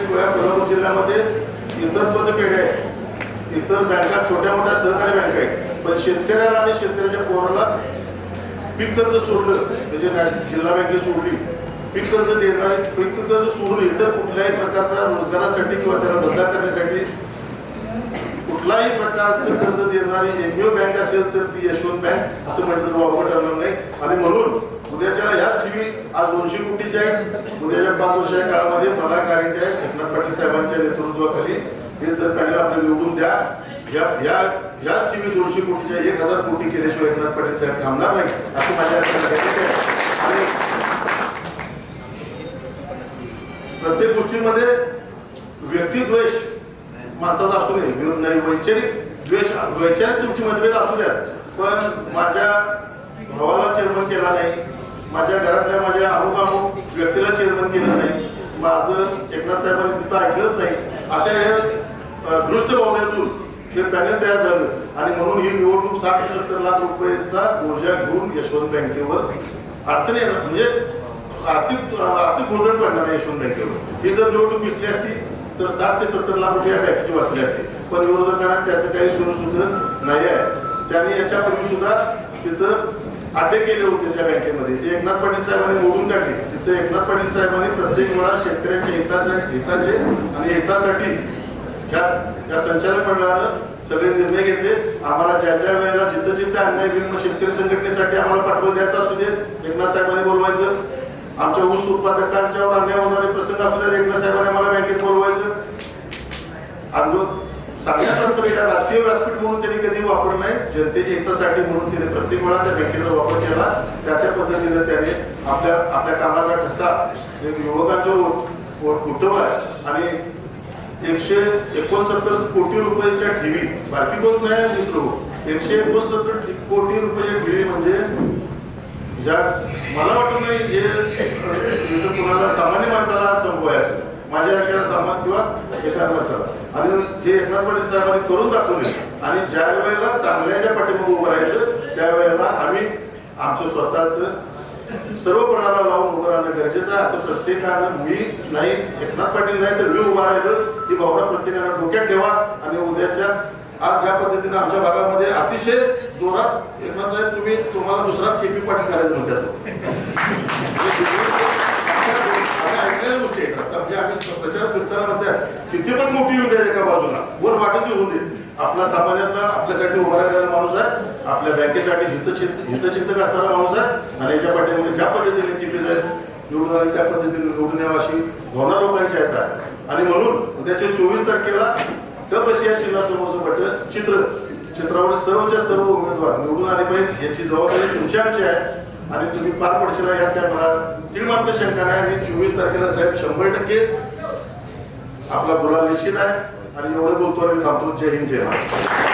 जिल्ह्यामध्ये इतर पदपेढ्या आहेत. इतर बँका छोट्या मोठ्या सहकारी बँका आहेत. पण शेतकऱ्याला आणि शेतकऱ्याच्या पोराला पीक कर्ज सोडलं म्हणजे जिल्हा बँकेत सोडली. पीक कर्ज देणार पीक कर्ज सोडून इतर कुठल्याही प्रकारचा रोजगारासाठी किंवा त्याला धंदा करण्यासाठी कुठलाही प्रकारचं कर्ज देणारी एनजीओ बँक असेल तर ती यशवंत बँक असं म्हटलं वापर ठरणार नाही. आणि म्हणून उद्याच्या ह्याच टीव्ही आज दोनशे कोटीचे आहेत उद्याच्या पाच वर्षाच्या काळामध्ये मला कारण आहे एकनाथ पाटील साहेबांच्या नेतृत्वाखाली हे जर पॅनल आपल्याला निवडून द्या. या या याच टीव्ही दोनशे कोटीच्या एक हजार कोटी केल्याशिवाय एकनाथ पाटील साहेब थांबणार नाही असं माझ्या आणि प्रत्येक गोष्टीमध्ये व्यक्तिद्वेष माणसाचा असू नये विरोध नाही वैचारिक द्वेष वैचारिक तुमची मतभेद असू द्यात. पण माझ्या भावाला चेअरमन केला नाही माझ्या घरातल्या माझ्या अमुक अमुक व्यक्तीला चेअरमन केलं नाही. माझं एकनाथ साहेबांनी तिथं ऐकलंच नाही. अशा या दृष्ट भावनेतून हे पॅनल तयार झालं. आणि म्हणून ही निवडणूक साठ सत्तर लाख रुपयांचा बोजा घेऊन यशवंत बँकेवर अडचणी येणार. म्हणजे आर्थिक आर्थिक गोंधळ पडणार नाही यशवंत बँकेवर. ही जर निवडणूक दिसली असती तर साठ ते सत्तर लाख रुपये या बँकेची वाचले असते. पण विरोधकांना त्याचं काही सुरू सुद्धा नाही आहे. त्याने याच्यापूर्वी सुद्धा तिथं अड्डे केले होते त्या बँकेमध्ये. ते एकनाथ पाटील साहेबांनी मोडून टाकले तिथं एकनाथ पाटील साहेबांनी प्रत्येक वेळा शेतकऱ्यांच्या हितासाठी हिताचे आणि हितासाठी ह्या या संचालक मंडळानं सगळे निर्णय घेतले. आम्हाला ज्या ज्या वेळेला जिथं जिथं अन्याय होईल मग शेतकरी संघटनेसाठी आम्हाला पाठवून द्यायचं असू दे एकनाथ साहेबांनी बोलवायचं. आमच्या ऊस उत्पादकांच्यावर अन्याय होणारे प्रसंग असू दे एकनाथ साहेबांनी आम्हाला बँकेत बोलवायचं आंदोलन राजकीय व्यासपीठ म्हणून त्यांनी कधी वापर नाही जनतेच्या हितासाठी म्हणून त्याने प्रत्येक वेळा त्या बँकेचा वापर केला. त्या त्या पद्धतीने त्याने आपल्या आपल्या कामाचा ठसा एक युवकांच्या उठवला. आणि एकशे एकोणसत्तर कोटी रुपयाच्या ठेवी बारकी गोष्ट नाही मित्र हो. एकशे एकोणसत्तर कोटी रुपयाच्या ठेवी म्हणजे ज्या मला वाटत नाही जे म्हणजे कुणाला सामान्य माणसाला संभव आहे माझ्या सामान किंवा एका माणसाला. आणि हे एकनाथ पाटील साहेबांनी करून दाखवले आणि ज्या वेळेला चांगल्याच्या पाठीमागे उभं राहायचं त्यावेळेला आम्ही आमचं स्वतःच सर्वपणाला लावून उभं राहणं गरजेचं आहे. असं प्रत्येकानं मी नाही एकनाथ पाटील नाही तर मी उभा राहिलो ही भावना प्रत्येकानं डोक्यात ठेवा. आणि उद्याच्या आज ज्या पद्धतीने आमच्या भागामध्ये अतिशय जोरात एकनाथ साहेब तुम्ही तुम्हाला दुसरा केपी पाटील करायचं म्हणतात आम्ही ऐकलेल्या गोष्टी आहेत आता म्हणजे आम्ही प्रचार फिरताना म्हणतात किती पण मोठी येऊ द्या एका बाजूला. वर वाटच येऊ दे आपला सामान्यांना आपल्यासाठी उभा राहिलेला माणूस आहे आपल्या बँकेसाठी हितचिंत हितचिंतक असणारा माणूस आहे आणि याच्या पाठीमध्ये ज्या पद्धतीने टीपी साहेब निवडून आले त्या पद्धतीने निवडून यावं अशी भावना लोकांची आहे आणि म्हणून त्याच्या चोवीस तारखेला तपशी या चिन्हासमोरचं म्हटलं चित्र चित्रावर सर्वच्या सर्व उमेदवार निवडून आले पाहिजे याची जबाबदारी तुमची आमची आहे. आणि तुम्ही पार पडशीला यात काय मला ती मात्र शंका नाही. आणि चोवीस तारखेला साहेब शंभर टक्के आपला गुलाल निश्चित आहे आणि एवढं बोलतो आणि थांबतो. जय हिंद जय महाराज